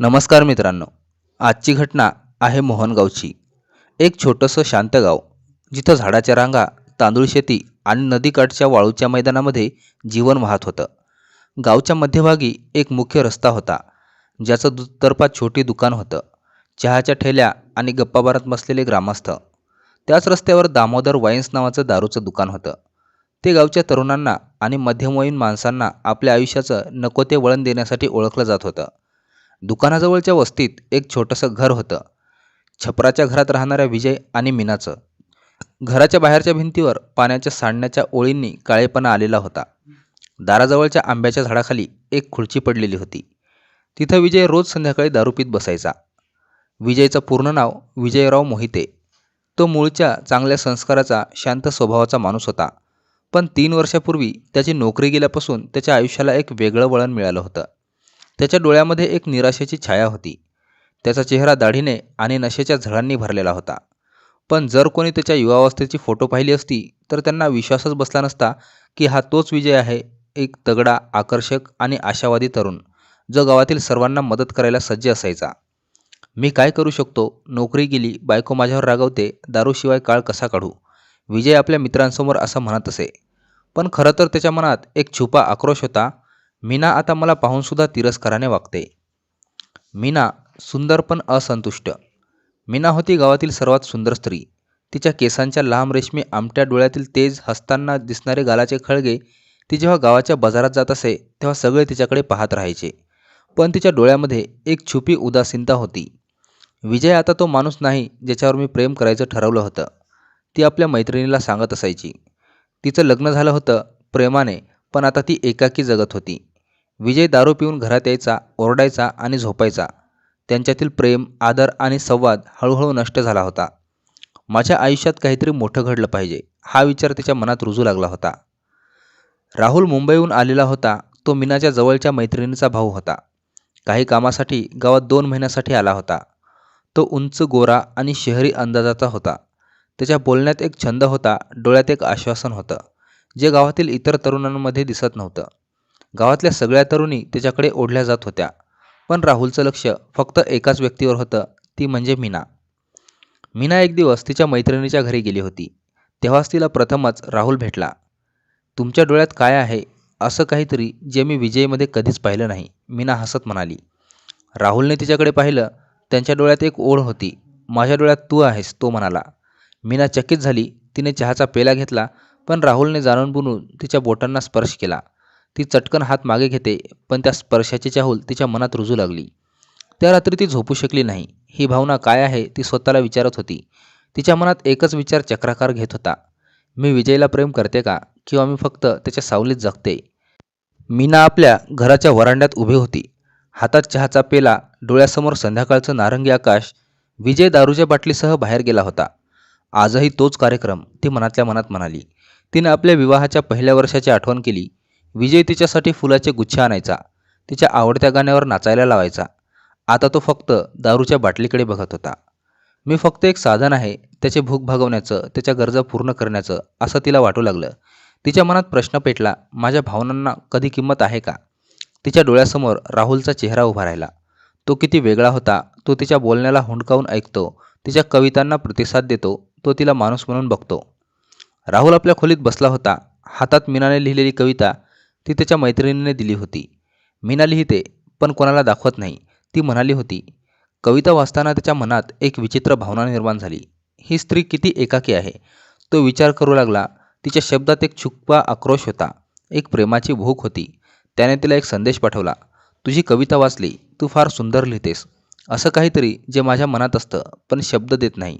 नमस्कार मित्रांनो. आजची घटना आहे मोहनगावची. एक छोटंसं शांत गाव जिथं झाडाच्या रांगा तांदूळ शेती आणि नदीकाठच्या वाळूच्या मैदानामध्ये जीवन वाहत होतं. गावच्या मध्यभागी एक मुख्य रस्ता होता ज्याचं दुतर्फा छोटी दुकान होतं चहाच्या ठेल्या आणि गप्पाबारात बसलेले ग्रामस्थ. त्याच रस्त्यावर दामोदर वाईन्स नावाचं दारूचं दुकान होतं. ते गावच्या तरुणांना आणि मध्यमवयीन माणसांना आपल्या आयुष्याचं नको ते वळण देण्यासाठी ओळखलं जात होतं. दुकानाजवळच्या वस्तीत एक छोटंसं घर होतं. छपराच्या घरात राहणाऱ्या विजय आणि मीनाचं. घराच्या बाहेरच्या भिंतीवर पाण्याच्या सांडण्याच्या ओळींनी काळेपणा आलेला होता. दाराजवळच्या आंब्याच्या झाडाखाली एक खुर्ची पडलेली होती. तिथं विजय रोज संध्याकाळी दारू पीत बसायचा. विजयचं पूर्ण नाव विजयराव मोहिते. तो मूळच्या चांगल्या संस्काराचा शांत स्वभावाचा माणूस होता. पण तीन वर्षापूर्वी त्याची नोकरी गेल्यापासून त्याच्या आयुष्याला एक वेगळं वळण मिळालं होतं. त्याच्या डोळ्यामध्ये एक निराशेची छाया होती. त्याचा चेहरा दाढीने आणि नशेच्या झळांनी भरलेला होता. पण जर कोणी त्याच्या युवावस्थेची फोटो पाहिली असती तर त्यांना विश्वासच बसला नसता की हा तोच विजय आहे एक तगडा आकर्षक आणि आशावादी तरुण जो गावातील सर्वांना मदत करायला सज्ज असायचा. मी काय करू शकतो? नोकरी गेली बायको माझ्यावर रागवते दारूशिवाय काळ कसा काढू? विजय आपल्या मित्रांसमोर असं म्हणत असे. पण खरं तर त्याच्या मनात एक छुपा आक्रोश होता मीना आता मला पाहूनसुद्धा तिरस्काराने वागते. मीना सुंदर पण असंतुष्ट. मीना होती गावातील सर्वात सुंदर स्त्री. तिच्या केसांच्या लांब रेशमी आमट्या डोळ्यातील तेज हसताना दिसणारे गालाचे खळगे ती जेव्हा गावाच्या बाजारात जात असे तेव्हा सगळे तिच्याकडे पाहत राहायचे. पण तिच्या डोळ्यामध्ये एक छुपी उदासीनता होती. विजय आता तो माणूस नाही ज्याच्यावर मी प्रेम करायचं ठरवलं होतं. ती आपल्या मैत्रिणीला सांगत असायची. तिचं लग्न झालं होतं प्रेमाने पण आता ती एकाकी जगत होती. विजय दारू पिऊन घरात यायचा ओरडायचा आणि झोपायचा. त्यांच्यातील प्रेम आदर आणि संवाद हळूहळू नष्ट झाला होता. माझ्या आयुष्यात काहीतरी मोठं घडलं पाहिजे हा विचार तिच्या मनात रुजू लागला होता. राहुल मुंबईहून आलेला होता तो मीनाच्या जवळच्या मैत्रिणीचा भाऊ होता. काही कामासाठी गावात दोन महिन्यासाठी आला होता. तो उंच गोरा आणि शहरी अंदाजाचा होता. त्याच्या बोलण्यात एक छंद होता डोळ्यात एक आश्वासन होतं जे गावातील इतर तरुणांमध्ये दिसत नव्हतं. गावातल्या सगळ्या तरुणी त्याच्याकडे ओढल्या जात होत्या. पण राहुलचं लक्ष फक्त एकाच व्यक्तीवर होतं ती म्हणजे मीना. मीना एक दिवस तिच्या मैत्रिणीच्या घरी गेली होती. तेव्हाच तिला प्रथमच राहुल भेटला. तुमच्या डोळ्यात काय आहे? असं काहीतरी जे मी विजयमध्ये कधीच पाहिलं नाही मीना हसत म्हणाली. राहुलने तिच्याकडे पाहिलं त्यांच्या डोळ्यात एक ओढ होती. माझ्या डोळ्यात तू आहेस तो म्हणाला. मीना चकित झाली. तिने चहाचा पेला घेतला पण राहुलने जाणून बुनून तिच्या बोटांना स्पर्श केला. ती चटकन हात मागे घेते पण त्या स्पर्शाची चाहूल तिच्या मनात रुजू लागली. त्या रात्री ती झोपू शकली नाही. ही भावना काय आहे ती स्वतःला विचारत होती. तिच्या मनात एकच विचार चक्राकार घेत होता. मी विजयला प्रेम करते का? किंवा मी फक्त त्याच्या सावलीत जगते? मीना आपल्या घराच्या वरांड्यात उभी होती. हातात चहाचा पेला डोळ्यासमोर संध्याकाळचं नारंगी आकाश विजय दारूच्या बाटलीसह बाहेर गेला होता. आजही तोच कार्यक्रम ती मनातल्या मनात म्हणाली. तिनं आपल्या विवाहाच्या पहिल्या वर्षाची आठवण केली. विजय तिच्यासाठी फुलाचे गुच्छ आणायचा. तिच्या आवडत्या गाण्यावर नाचायला लावायचा. आता तो फक्त दारूच्या बाटलीकडे बघत होता. मी फक्त एक साधन आहे त्याचे भूक भागवण्याचं त्याच्या गरजा पूर्ण करण्याचं असं तिला वाटू लागलं. तिच्या मनात प्रश्न पेटला माझ्या भावनांना कधी किंमत आहे का? तिच्या डोळ्यासमोर राहुलचा चेहरा उभा राहिला. तो किती वेगळा होता तो तिच्या बोलण्याला हुंडकावून ऐकतो तिच्या कवितांना प्रतिसाद देतो तो तिला माणूस म्हणून बघतो. राहुल आपल्या खोलीत बसला होता. हातात मीनाने लिहिलेली कविता ती त्याच्या मैत्रिणीने दिली होती. मीना लिहिते पण कोणाला दाखवत नाही. ती म्हणाली होती कविता वाचताना त्याच्या मनात एक विचित्र भावना निर्माण झाली. ही स्त्री किती एकाकी आहे. तो विचार करू लागला. तिच्या शब्दात एक छुपा आक्रोश होता. एक प्रेमाची भूक होती. त्याने तिला एक संदेश पाठवला तुझी कविता वाचली. तू फार सुंदर लिहितेस. असं काहीतरी जे माझ्या मनात असतं पण शब्द देत नाही.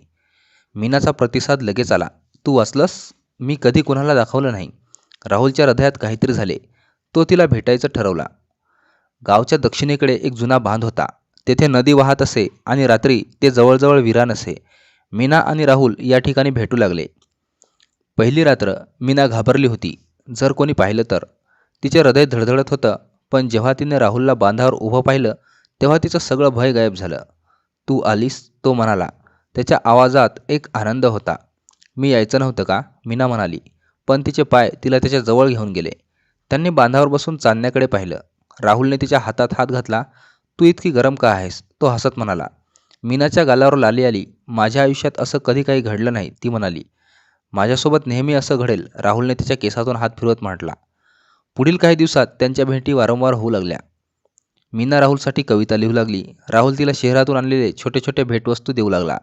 मीनाचा प्रतिसाद लगेच आला तू वाचलंस? मी कधी कोणाला दाखवलं नाही. राहुलच्या हृदयात काहीतरी झाले. तो तिला भेटायचं ठरवला. गावच्या दक्षिणेकडे एक जुना बांध होता. तेथे नदी वाहत असे आणि रात्री ते जवळजवळ विरान असे मीना आणि राहुल या ठिकाणी भेटू लागले. पहिली रात्र मीना घाबरली होती. जर कोणी पाहिलं तर. तिचे हृदय धडधडत होतं पण जेव्हा तिने राहुलला बांधावर उभं पाहिलं तेव्हा तिचं सगळं भय गायब झालं. तू आलीस तो म्हणाला. त्याच्या आवाजात एक आनंद होता. मी यायचं नव्हतं का? मीना म्हणाली. पण तिचे पाय तिला त्याच्याजवळ घेऊन गेले. त्यांनी बांधावर बसून चांदण्याकडे पाहिलं. राहुलने तिच्या हातात हात घातला. तू इतकी गरम का आहेस? तो हसत म्हणाला. मीनाच्या गालावर लाली आली. माझ्या आयुष्यात असं कधी काही घडलं नाही ती म्हणाली. माझ्यासोबत नेहमी असं घडेल राहुलने तिच्या केसातून हात फिरवत म्हटला. पुढील काही दिवसात त्यांच्या भेटी वारंवार होऊ लागल्या. मीना राहुलसाठी कविता लिहू लागली. राहुल तिला शहरातून आणलेले छोटे छोटे भेटवस्तू देऊ लागला.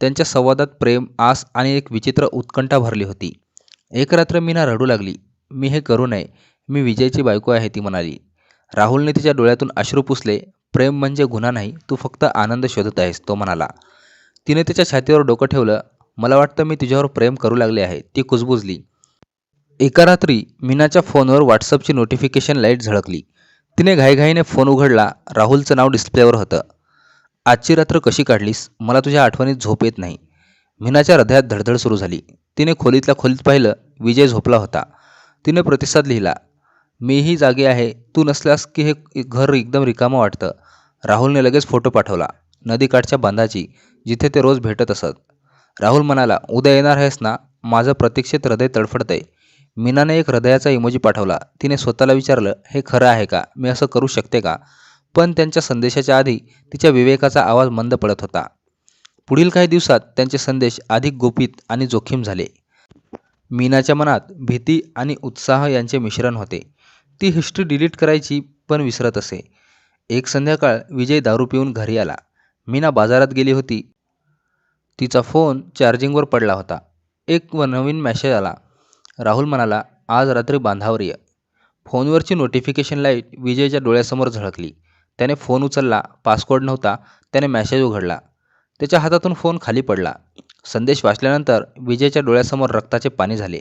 त्यांच्या संवादात प्रेम आस आणि एक विचित्र उत्कंठा भरली होती. एक रात्र मीना रडू लागली. मी हे करू नये. मी विजयची बायको आहे ती म्हणाली. राहुलने तिच्या डोळ्यातून अश्रू पुसले. प्रेम म्हणजे गुन्हा नाही तू फक्त आनंद शोधत आहेस तो म्हणाला. तिने तिच्या छातीवर डोकं ठेवलं. मला वाटतं मी तुझ्यावर प्रेम करू लागले आहे ती कुजबुजली. एका रात्री मीनाच्या फोनवर व्हॉट्सअपची नोटिफिकेशन लाइट झळकली. तिने घाईघाईने फोन उघडला. राहुलचं नाव डिस्प्लेवर होतं. आजची रात्र कशी काढलीस? मला तुझ्या आठवणीत झोप येत नाही. मीनाच्या हृदयात धडधड सुरू झाली. तिने खोलीतल्या खोलीत पाहिलं. विजय झोपला होता. तिने प्रतिसाद लिहिला. मीही जागे आहे. तू नसल्यास की हे घर एकदम रिकामं वाटतं. राहुलने लगेच फोटो पाठवला. नदीकाठच्या बांधाची जिथे ते रोज भेटत असत. राहुल म्हणाला उद्या येणार आहेस ना? माझं प्रतीक्षित हृदय तडफडतंय. मीनाने एक हृदयाचा इमोजी पाठवला. तिने स्वतःला विचारलं हे खरं आहे का? मी असं करू शकते का? पण त्यांच्या संदेशाच्या आधी तिच्या विवेकाचा आवाज मंद पडत होता. पुढील काही दिवसात त्यांचे संदेश अधिक गोपित आणि जोखीम झाले. मीनाच्या मनात भीती आणि उत्साह यांचे मिश्रण होते. ती हिस्ट्री डिलीट करायची पण विसरत असे. एक संध्याकाळ विजय दारू पिऊन घरी आला. मीना बाजारात गेली होती. तिचा फोन चार्जिंगवर पडला होता. एक व नवीन मॅसेज आला. राहुल म्हणाला आज रात्री बांधावर ये. फोनवरची नोटिफिकेशन लाइट विजयच्या डोळ्यासमोर झळकली. त्याने फोन उचलला पासकोड नव्हता त्याने मॅसेज उघडला. त्याच्या हातातून फोन खाली पडला. संदेश वाचल्यानंतर विजयच्या डोळ्यासमोर रक्ताचे पाणी झाले.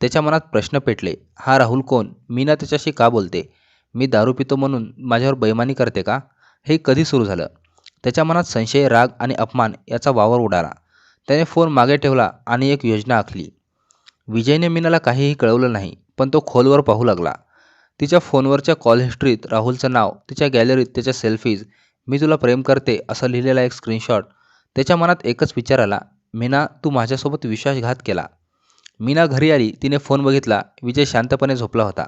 त्याच्या मनात प्रश्न पेटले हा राहुल कोण? मी ना त्याच्याशी का बोलते? मी दारू पितो म्हणून माझ्यावर बैमानी करते का? हे कधी सुरू झालं? त्याच्या मनात संशय राग आणि अपमान याचा वावर उडाला. त्याने फोन मागे ठेवला आणि एक योजना आखली. विजयने मीनाला काहीही कळवलं नाही पण तो खोलवर पाहू लागला. तिच्या फोनवरच्या कॉल हिस्ट्रीत राहुलचं नाव तिच्या गॅलरीत त्याच्या सेल्फीज मी तुला प्रेम करते असं लिहिलेला एक स्क्रीनशॉट त्याच्या मनात एकच विचार आला. मीना तू माझ्यासोबत विश्वासघात केला. मीना घरी आली तिने फोन बघितला विजय शांतपणे झोपला होता.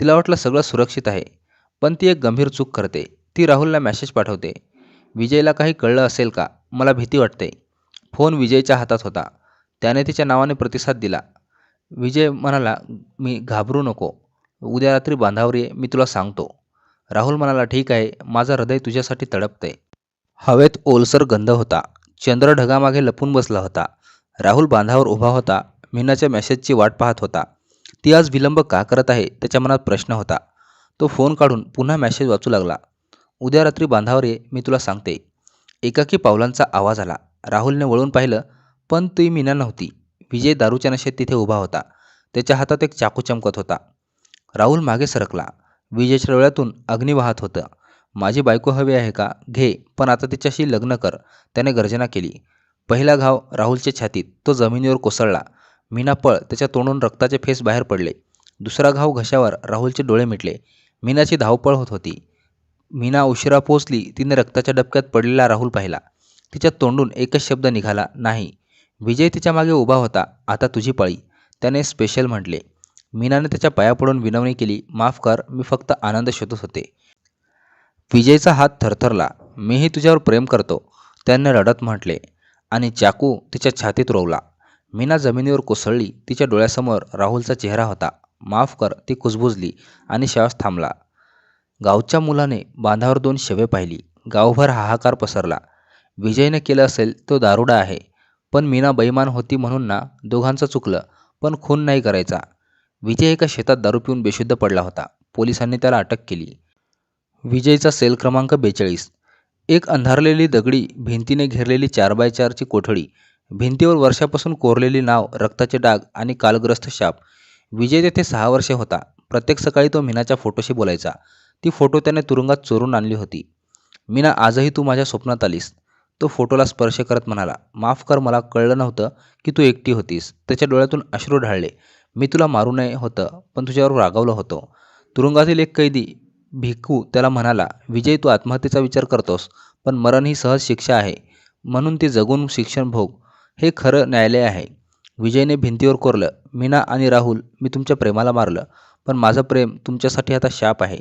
तिला वाटलं सगळं सुरक्षित आहे पण ती एक गंभीर चूक करते. ती राहुलला मेसेज पाठवते. विजयला काही कळलं असेल का? मला भीती वाटते. फोन विजयच्या हातात होता. त्याने तिच्या नावाने प्रतिसाद दिला. विजय म्हणाला मी घाबरू नको. उद्या रात्री बांधावर ये मी तुला सांगतो. राहुल म्हणाला ठीक आहे. माझं हृदय तुझ्यासाठी तडपते हवेत ओलसर गंध होता. चंद्र ढगामागे लपून बसला होता. राहुल बांधावर उभा होता. मीनाच्या मेसेजची वाट पाहत होता. ती आज विलंब का करत आहे त्याच्या मनात प्रश्न होता. तो फोन काढून पुन्हा मेसेज वाचू लागला. उद्या रात्री बांधावर ये मी तुला सांगते. एकाकी पावलांचा आवाज आला. राहुलने वळून पाहिलं पण ती मीना नव्हती. विजय दारूच्या नशेत तिथे उभा होता. त्याच्या हातात एक चाकू चमकत होता. राहुल मागे सरकला. विजयच्या डोळ्यातून अग्नी वाहत होतं. माझी बायको हवी आहे का? घे पण आता तिच्याशी लग्न कर. त्याने गर्जना केली. पहिला घाव राहुलच्या छातीत तो जमिनीवर कोसळला. मीना पळ त्याच्या तोंडून रक्ताचे फेस बाहेर पडले. दुसरा घाव घशावर राहुलचे डोळे मिटले. मीनाची धावपळ होत होती. मीना उशिरा पोचली तिने रक्ताच्या डबक्यात पडलेला राहुल पाहिला. तिच्या तोंडून एकच शब्द निघाला नाही. विजय तिच्यामागे उभा होता आता तुझी पळी. त्याने स्पेशल म्हटले. मीनाने त्याच्या पाया पडून विनवणी केली माफ कर मी फक्त आनंद शोधत होते. विजयचा हात थरथरला मीही तुझ्यावर प्रेम करतो. त्याने रडत म्हटले आणि चाकू तिच्या छातीत रोवला. मीना जमिनीवर कोसळली. तिच्या डोळ्यासमोर राहुलचा चेहरा होता. माफ कर ती कुजबुजली आणि श्वास थांबला. गावच्या मुलाने बांधावर दोन शवे पाहिली. गावभर हाहाकार पसरला. विजयने केलं असेल तो दारुडा आहे. पण मीना बैमान होती म्हणून ना दोघांचं चुकलं. पण खून नाही करायचा. विजय एका शेतात दारू पिऊन बेशुद्ध पडला होता. पोलिसांनी त्याला अटक केली. विजयचा सेल क्रमांक बेचाळीस. एक अंधारलेली दगडी भिंतीने घेरलेली चार बाय चारची कोठडी भिंतीवर वर्षापासून कोरलेली नाव रक्ताचे डाग आणि कालग्रस्त शाप. विजय तेथे सहा वर्षे होता. प्रत्येक सकाळी तो मीनाच्या फोटोशी बोलायचा. ती फोटो त्याने तुरुंगात चोरून आणली होती. मीना आजही तू माझ्या स्वप्नात आलीस. तो फोटोला स्पर्श करत म्हणाला माफ कर मला कळलं नव्हतं की तू एकटी होतीस. त्याच्या डोळ्यातून अश्रू ढाळले. मी तुला मारू नये होतं पण तुझ्यावर रागावलं होतं. तुरुंगातील एक कैदी भिकू त्याला म्हणाला विजय तू आत्महत्येचा विचार करतोस पण मरण ही सहज शिक्षा आहे. म्हणून ती जगून शिक्षण भोग. हे खरं न्यायालय आहे. विजयने भिंतीवर कोरलं. मीना आणि राहुल मी तुमच्या प्रेमाला मारलं. पण माझं प्रेम तुमच्यासाठी आता शाप आहे.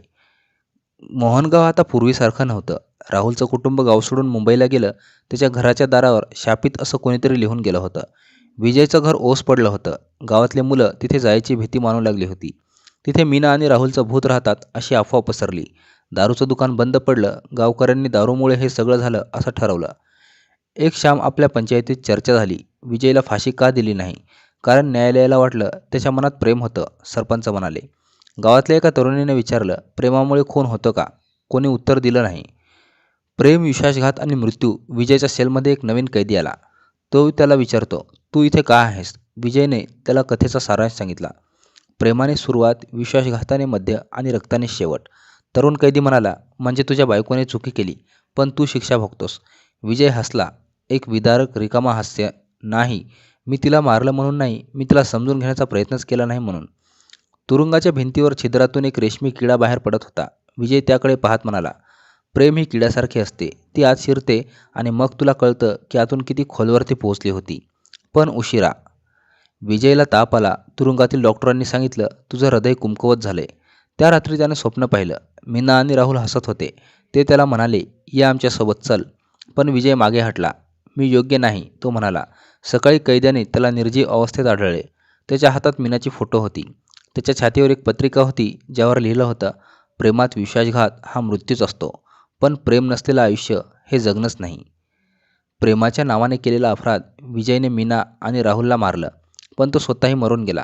मोहनगाव आता पूर्वीसारखं नव्हतं. राहुलचं कुटुंब गाव सोडून मुंबईला गेलं त्याच्या घराच्या दारावर शापित असं कोणीतरी लिहून गेलं होतं. विजयचं घर ओस पडलं होतं. गावातले मुलं तिथे जायची भीती मानू लागली होती. तिथे मीना आणि राहुलचं भूत राहतात अशी अफवा पसरली. दारूचं दुकान बंद पडलं. गावकऱ्यांनी दारूमुळे हे सगळं झालं असं ठरवलं. एक शाम आपल्या पंचायतीत चर्चा झाली. विजयला फाशी का दिली नाही? कारण न्यायालयाला वाटलं त्याच्या मनात प्रेम होतं सरपंच म्हणाले. गावातल्या एका तरुणीने विचारलं प्रेमामुळे खून होतं का? कोणी उत्तर दिलं नाही. प्रेम विश्वासघात आणि मृत्यू विजयच्या सेलमध्ये एक नवीन कैदी आला. तो त्याला विचारतो तू इथे का आहेस? विजयने त्याला कथेचा सारांश सांगितला. प्रेमाने सुरुवात विश्वासघाताने मध्य आणि रक्ताने शेवट. तरुण कैदी म्हणाला म्हणजे तुझ्या बायकोने चुकी केली पण तू शिक्षा भोगतोस. विजय हसला एक विदारक रिकामा हास्य. नाही मी तिला मारलं म्हणून नाही मी तिला समजून घेण्याचा प्रयत्नच केला नाही म्हणून. तुरुंगाच्या भिंतीवर छिद्रातून एक रेशमी किडा बाहेर पडत होता. विजय त्याकडे पाहत म्हणाला प्रेम ही किड्यासारखी असते. ती आत शिरते आणि मग तुला कळतं की आतून किती खोलवर ती पोहोचली होती. पण उशिरा. विजयला ताप आला. तुरुंगातील डॉक्टरांनी सांगितलं तुझं हृदय कुमकवत झालंय. त्या रात्री त्याने स्वप्न पाहिलं. मीना आणि राहुल हसत होते. ते त्याला म्हणाले या आमच्यासोबत चल. पण विजय मागे हटला. मी योग्य नाही तो म्हणाला. सकाळी कैद्याने त्याला निर्जीव अवस्थेत आढळले. त्याच्या हातात मीनाची फोटो होती. त्याच्या छातीवर एक पत्रिका होती ज्यावर लिहिलं होतं प्रेमात विश्वासघात हा मृत्यूच असतो. पण प्रेम नसलेलं आयुष्य हे जगणंच नाही. प्रेमाच्या नावाने केलेला अपराध विजयने मीना आणि राहुलला मारलं पण तो स्वतःही मरून गेला.